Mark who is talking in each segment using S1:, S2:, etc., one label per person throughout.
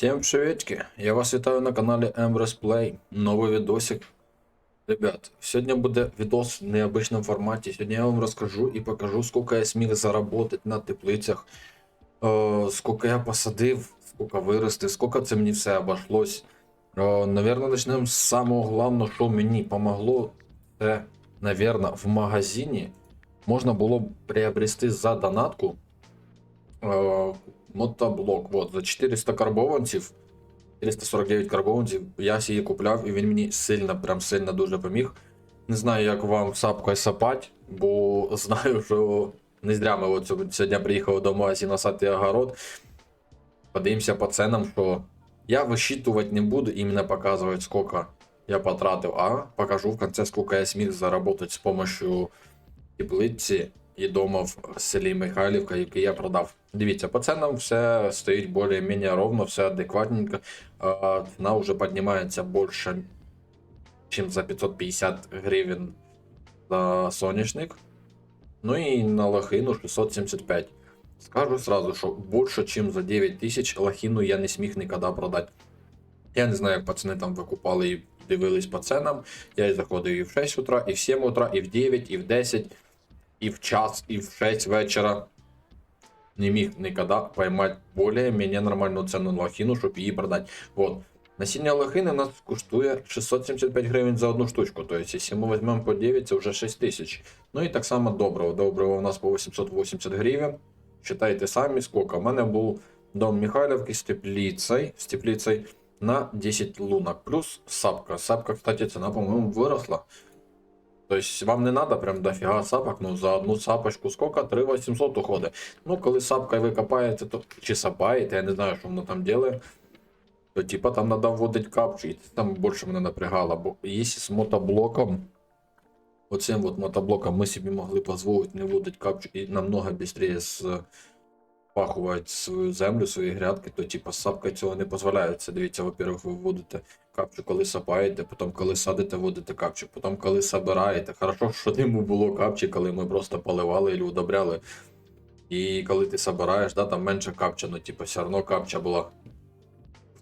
S1: Всем приветики! Я вас вітаю на каналі Embrace Play. Новий відосик. Ребят, сьогодні буде відос в необычном форматі. Сьогодні я вам розкажу і покажу, сколько я зміг заработать на теплицях, е, сколько я посадив, сколько виростив, сколько це мені все обошлось. Е, наверное, почнемо з самого головного, що мені помогло. Це, наверное, в магазині можна було приобрести за донатку е, мотоблок. Вот, за 400 карбованців, 449 карбованців, я її купляв, і він мені сильно, прям сильно дуже поміг. Не знаю, як вам сапкою сапать, бо знаю, що не зря ми от сьогодні приїхали до магазину сати огород. Подивимося по ценам, що я висчитувати не буду, іменно показувати, сколько я потратив, а покажу в конце, сколько я зміг заработать з помощью теплиці і дома в селі Михайлівка, який я продав. Дивіться, по ценам все стоїть більш-менш ровно, все адекватненько. Ціна вже піднімається більше, ніж за 550 гривень за соняшник. Ну і на лохину 675. Скажу сразу, що більше, ніж за 9 тисяч лохину я не сміг ніколи продати. Я не знаю, як пацани там викупали і дивились по ценам. Я і заходив і в 6 утра, і в 7 утра, і в 9, і в 10, і в час, і в 6 вечора. Не міг ніколи поймати більш-менш нормальну ціну на лохину, щоб її продати. Вот. Насіння лохини нас коштує 675 гривень за одну штучку. Тобто, якщо ми візьмемо по 9, це вже 6 тисяч. Ну і так само доброго. Доброго у нас по 880 гривень. Считайте самі, сколько. У мене був дом Михайлівки з теплицей, з теплицей на 10 лунок. Плюс сапка. Сапка, кстати, ціна, по-моєму, виросла. Тобто вам не треба прям дофіга сапок, ну за одну сапочку сколько? 3800 уходить. Ну, коли сапкою ви копаєте, то чи сапаєте, я не знаю, що воно там робить. То типа там треба вводити капчу, і там більше мене напрягало. Бо якщо з мотоблоком, оцим от мотоблоком ми собі могли дозволити не вводити капчу і намного швидше спахувати свою землю, свої грядки, то типа сапка цього не дозволяє. Це дивіться, во-первых, ви вводите капчу, коли сапаєте, потім коли садите, вводите капчу, потім коли собираєте. Хорошо, що йому було капчі, коли ми просто поливали і удобряли. І коли ти собираєш, да, там менше капча, ну типа все одно капча була.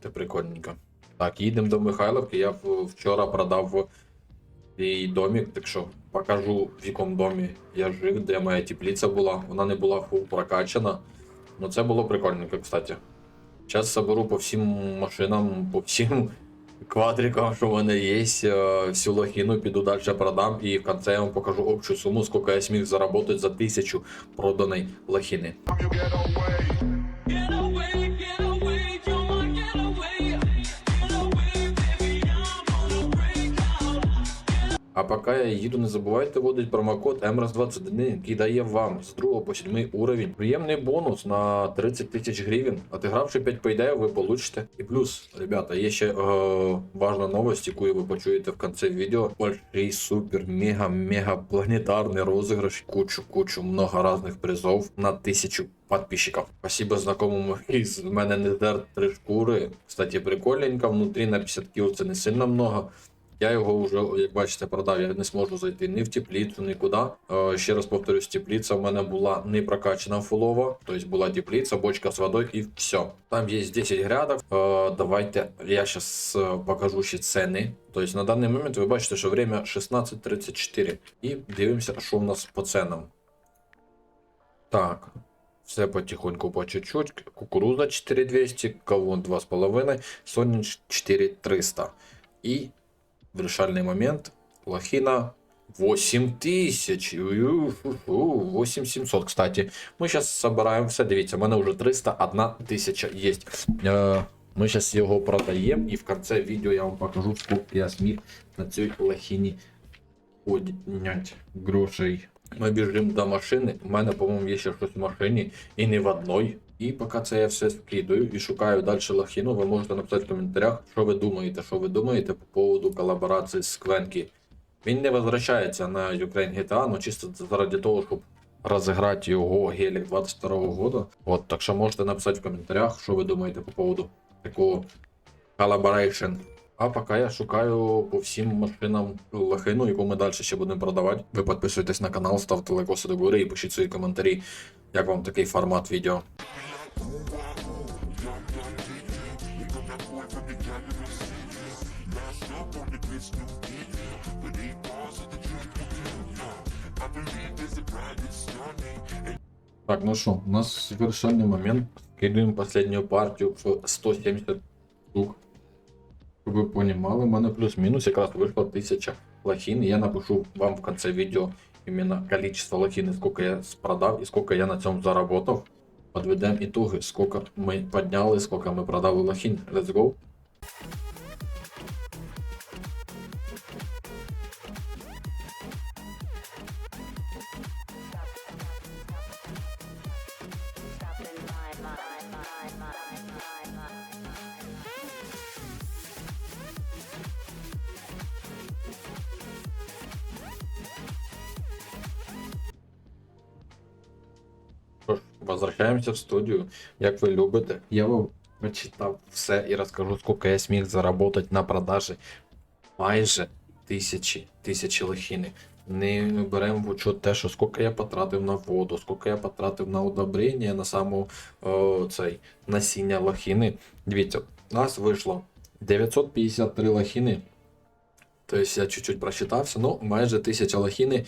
S1: Це прикольненько. Так, їдемо до Михайловки. Я вчора продав свій домик, так що покажу в якому домі я жив, де моя теплиця була. Вона не була фул прокачана. Ну це було прикольненько, кстати. Зараз соберу по всім машинам, по всім квадрикам, що в мене є, е, всю лохіну піду далі продам і в кінці я вам покажу общу суму, скільки я зміг заработати за тисячу проданої лохіни. А поки я їду, не забувайте вводити промокод MRS21, який дає вам з 2 по 7 уровень приємний бонус на 30 тисяч гривень. Отигравши 5 пейдеїв, ви получите. І плюс, ребята, є ще е, важна новость, яку ви почуєте в кінці відео. Большой супер мега мега планетарний розіграш. Кучу, кучу, много різних призов на тисячу подписчиков. Спасибо знакомому із мене не дер три шкури. Кстати, прикольненько, внутрі на 50 кіл це не сильно много. Я його вже, як бачите, продав. Я не зможу зайти ні в теплицю, нікуди. Е, ще раз повторюсь, теплиця в мене була не прокачана фулово. Тобто була теплиця, бочка з водою і все. Там є 10 грядок. Е, давайте я зараз покажу ще ціни. Тобто на даний момент ви бачите, що время 16.34. І дивимося, що у нас по ценам. Так. Все потихоньку по чуть-чуть. Кукуруза 4200, кавун 2,5, соняш 4300. І вирішальний момент. Лохина 8000. Ую, фу, фу, 8700, кстати. Ми зараз собираємо все. Дивіться, у мене вже 301 тисяча є. Е, Ми зараз його продаємо і в кінці відео я вам покажу, скільки я зміг на цій лохині підняти грошей. Ми біжимо до машини. У мене, по-моєму, є ще щось в машині і не в одній. І поки це я все скидаю і шукаю далі лахіну, ви можете написати в коментарях, що ви думаєте, що ви думаєте по поводу колаборації з Квенкі. Він не возвращається на Ukraine GTA, ну чисто заради того, щоб розіграти його гелік 22 года. От, так що можете написати в коментарях, що ви думаєте по поводу такого collaboration. А поки я шукаю по всім машинам лохину, яку ми далі ще будемо продавати. Ви підписуйтесь на канал, ставте лайкоси до гори і пишіть свої коментарі, як вам такий формат відео. Так, ну что, у нас завершенный момент. Скидываем последнюю партию в 170 штук. Щоб ви понімали, у мене плюс-мінус якраз вийшло 1000 лохин. Я напишу вам в конце відео іменно количество лохин, сколько я продав, і сколько я на цьому заработав. Подведем ітоги, сколько ми підняли, сколько ми продали лохин. Let's go. Що ж, возвращаємося в студію. Як ви любите, я вам почитав все і розкажу, скільки я зміг заробити на продажі майже тисячі тисячі лохини. Не беремо в учет те, що скільки я потратив на воду, скільки я потратив на удобрення, на саму о, цей насіння лохини. Дивіться, у нас вийшло 953 лохини. Тобто я чуть-чуть просчитався, ну майже 1000 лохини.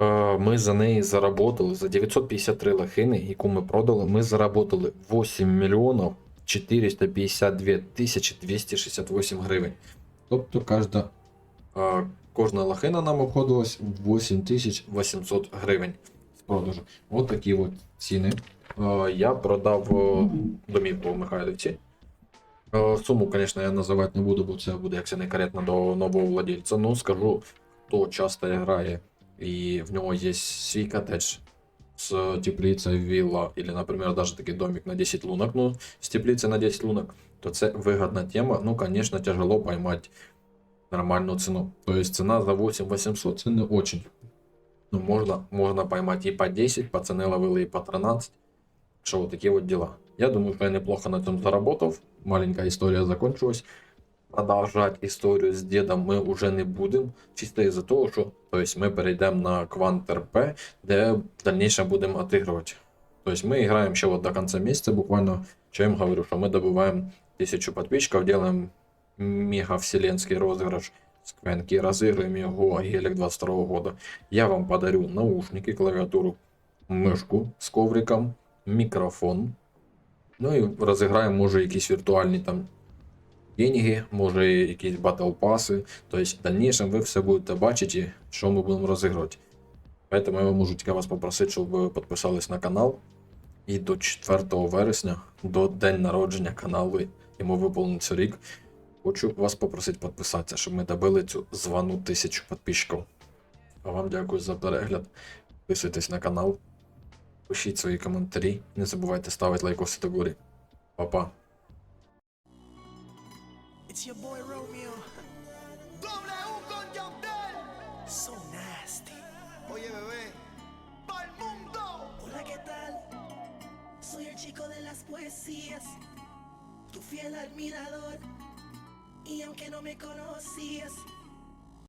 S1: Е, Ми за неї заработали за 953 лохини, яку ми продали. Ми заработали 8 мільйонів 452 тисячі 268 гривень. Тобто кожна, е, кожна лохина нам обходилась в 8800 гривень з продажу. От такі от ціни. Е, Я продав домівку в Михайлівці. Суму, звісно, я називати не буду, бо це буде як це некоректно до нового владельця. Ну, скажу, хто часто грає и в него есть свой коттедж с теплицей вилла, или, например, даже такой домик на 10 лунок, ну, с теплицей на 10 лунок, то це выгодная тема. Ну, конечно, тяжело поймать нормальную цену. То есть цена за 8800 це не очень. Ну, можно, можно поймать и по 10, по цене ловили и по 13. Что вот такие вот дела. Я думаю, что я неплохо на этом заработал. Маленькая история закончилась. Продолжать историю с дедом мы уже не будем. Чисто из-за того, что то есть мы перейдем на Квант РП, де в дальнейшем будем отыгрывать. То есть мы играем еще вот до конца месяца буквально. Что я им говорю, что мы добываем тысячу подписчиков, делаем мега вселенский розыгрыш с Квенки, разыгрываем его Гелик 22 года. Я вам подарю наушники, клавиатуру, мышку с ковриком, микрофон. Ну і розіграємо, може, якісь віртуальні там деньги, може, якісь батл паси. Тобто, в дальнейшем ви все будете бачити, що ми будемо розігрувати. Поэтому я можу тільки вас попросити, щоб ви підписались на канал. І до 4 вересня, до день народження каналу, йому виповниться рік. Хочу вас попросити підписатися, щоб ми добили цю звану тисячу підписчиків. А вам дякую за перегляд. Підписуйтесь на канал, пишіть свої коментарі, не забувайте ставити та горі. Па-па.
S2: It's your boy Romeo.
S3: W con Yandel.
S2: So nasty.
S3: Oye, bebé. Pa'l mundo.
S2: Hola, ¿qué tal? Soy el chico de las poesías, tu fiel admirador. Y aunque no me conocías,